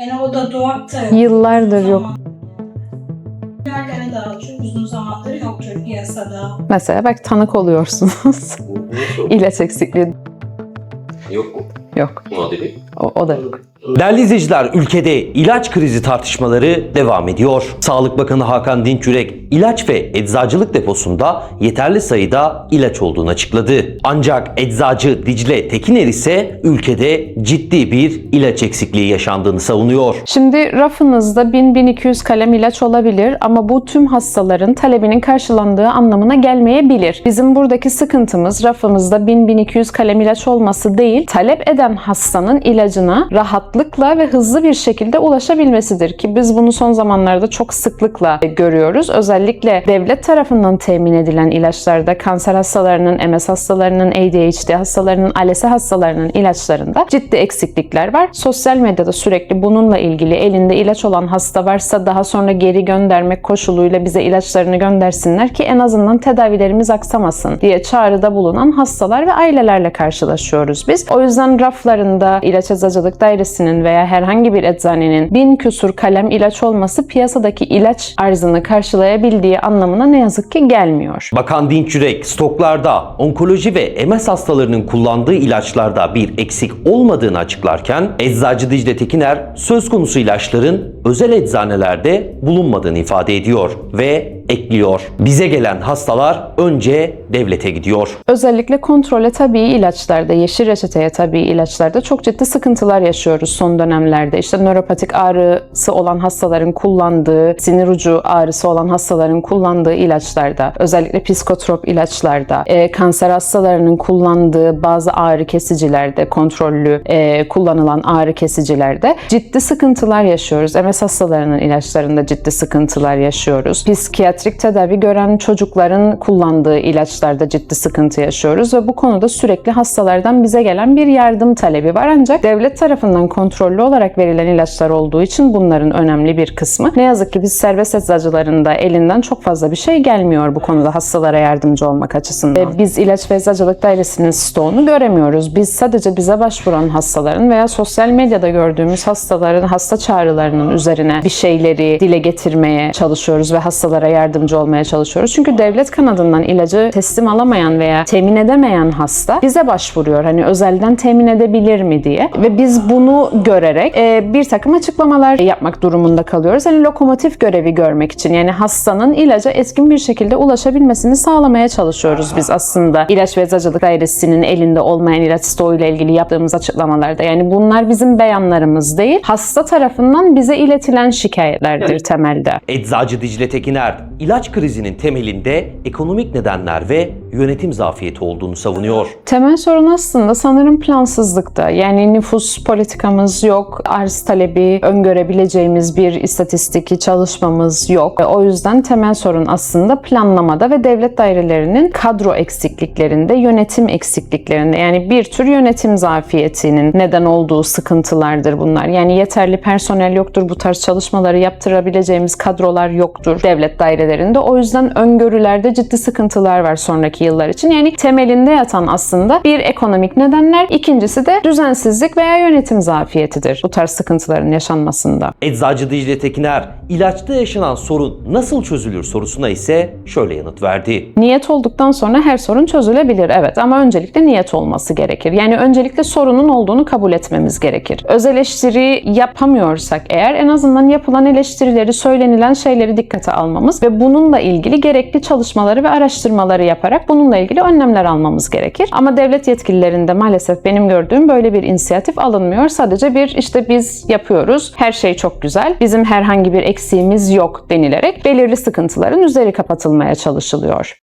Yani o da doğakta yok. Yıllardır yok. Yerlere daha çok uzun zamandır yoktur piyasada. Mesela belki tanık oluyorsunuz. İlaç eksikliği Yok mu? yok. Muadili. O, o da yok. Değerli izleyiciler, ülkede ilaç krizi tartışmaları devam ediyor. Sağlık Bakanı Hakan Dinçürek, ilaç ve eczacılık deposunda yeterli sayıda ilaç olduğunu açıkladı. Ancak eczacı Dicle Tekiner ise ülkede ciddi bir ilaç eksikliği yaşandığını savunuyor. Şimdi rafınızda 1000-1200 kalem ilaç olabilir ama bu tüm hastaların talebinin karşılandığı anlamına gelmeyebilir. Bizim buradaki sıkıntımız rafımızda 1000-1200 kalem ilaç olması değil, talep eden hastanın ilacına rahatlıkla ve hızlı bir şekilde ulaşabilmesidir ki biz bunu son zamanlarda çok sıklıkla görüyoruz. Özellikle devlet tarafından temin edilen ilaçlarda kanser hastalarının, MS hastalarının, ADHD hastalarının, ALS hastalarının ilaçlarında ciddi eksiklikler var. Sosyal medyada sürekli bununla ilgili elinde ilaç olan hasta varsa daha sonra geri göndermek koşuluyla bize ilaçlarını göndersinler ki en azından tedavilerimiz aksamasın diye çağrıda bulunan hastalar ve ailelerle karşılaşıyoruz biz. O yüzden raflarında ilaç eczacılık dairesinin veya herhangi bir eczanenin bin küsur kalem ilaç olması piyasadaki ilaç arzını karşılayabildiği anlamına ne yazık ki gelmiyor. Bakan Dinçürek, stoklarda onkoloji ve MS hastalarının kullandığı ilaçlarda bir eksik olmadığını açıklarken, Eczacı Dicle Tekiner söz konusu ilaçların özel eczanelerde bulunmadığını ifade ediyor ve ekliyor. Bize gelen hastalar önce devlete gidiyor. Özellikle kontrole tabii ilaçlarda, yeşil reçeteye tabii ilaçlarda çok ciddi sıkıntılar yaşıyoruz son dönemlerde. İşte nöropatik ağrısı olan hastaların kullandığı, sinir ucu ağrısı olan hastaların kullandığı ilaçlarda, özellikle psikotrop ilaçlarda, e, kanser hastalarının kullandığı bazı ağrı kesicilerde, kontrollü e, kullanılan ağrı kesicilerde ciddi sıkıntılar yaşıyoruz. MS hastalarının ilaçlarında ciddi sıkıntılar yaşıyoruz. Psikiyatrik tedavi gören çocukların kullandığı ilaçlarda ciddi sıkıntı yaşıyoruz ve bu konuda sürekli hastalardan bize gelen bir yardım talebi var. Ancak devlet tarafından kontrollü olarak verilen ilaçlar olduğu için bunların önemli bir kısmı. Ne yazık ki biz serbest eczacılarında elinden çok fazla bir şey gelmiyor bu konuda hastalara yardımcı olmak açısından. Ve biz ilaç ve eczacılık dairesinin stoğunu göremiyoruz. Biz sadece bize başvuran hastaların veya sosyal medyada gördüğümüz hastaların hasta çağrılarının üzerine bir şeyleri dile getirmeye çalışıyoruz ve hastalara yardımcı olmaya çalışıyoruz. Çünkü devlet kanadından ilacı teslim alamayan veya temin edemeyen hasta bize başvuruyor. Hani özelden temin edebilir mi diye. Ve biz bunu görerek e, bir takım açıklamalar yapmak durumunda kalıyoruz. Hani lokomotif görevi görmek için yani hastanın ilaca etkin bir şekilde ulaşabilmesini sağlamaya çalışıyoruz biz aslında. İlaç ve Eczacılık Dairesi'nin elinde olmayan ilaç stoğuyla ilgili yaptığımız açıklamalarda. Yani bunlar bizim beyanlarımız değil, hasta tarafından bize iletilen şikayetlerdir temelde. Eczacı Dicle Tekiner, ilaç krizinin temelinde ekonomik nedenler ve yönetim zafiyeti olduğunu savunuyor. Temel sorun aslında sanırım plansızlıkta. Yani nüfus politikamız yok, arz talebi öngörebileceğimiz bir istatistik çalışmamız yok. O yüzden temel sorun aslında planlamada ve devlet dairelerinin kadro eksikliklerinde, yönetim eksikliklerinde. Yani bir tür yönetim zafiyetinin neden olduğu sıkıntılardır bunlar. Yani yeterli personel yoktur, bu tarz çalışmaları yaptırabileceğimiz kadrolar yoktur devlet dairelerinde. O yüzden öngörülerde ciddi sıkıntılar var sonraki yıllar için. Yani temelinde yatan aslında bir ekonomik nedenler, ikincisi de düzensizlik veya yönetim zafiyetidir bu tarz sıkıntıların yaşanmasında. Eczacı Dicle Tekiner, ilaçta yaşanan sorun nasıl çözülür sorusuna ise şöyle yanıt verdi. Niyet olduktan sonra her sorun çözülebilir evet ama öncelikle niyet olması gerekir. Yani öncelikle sorunun olduğunu kabul etmemiz gerekir. Öz eleştiri yapamıyorsak eğer en azından yapılan eleştirileri, söylenilen şeyleri dikkate almamız bununla ilgili gerekli çalışmaları ve araştırmaları yaparak bununla ilgili önlemler almamız gerekir. Ama devlet yetkililerinde maalesef benim gördüğüm böyle bir inisiyatif alınmıyor. Sadece bir işte biz yapıyoruz, her şey çok güzel, bizim herhangi bir eksiğimiz yok denilerek belirli sıkıntıların üzeri kapatılmaya çalışılıyor.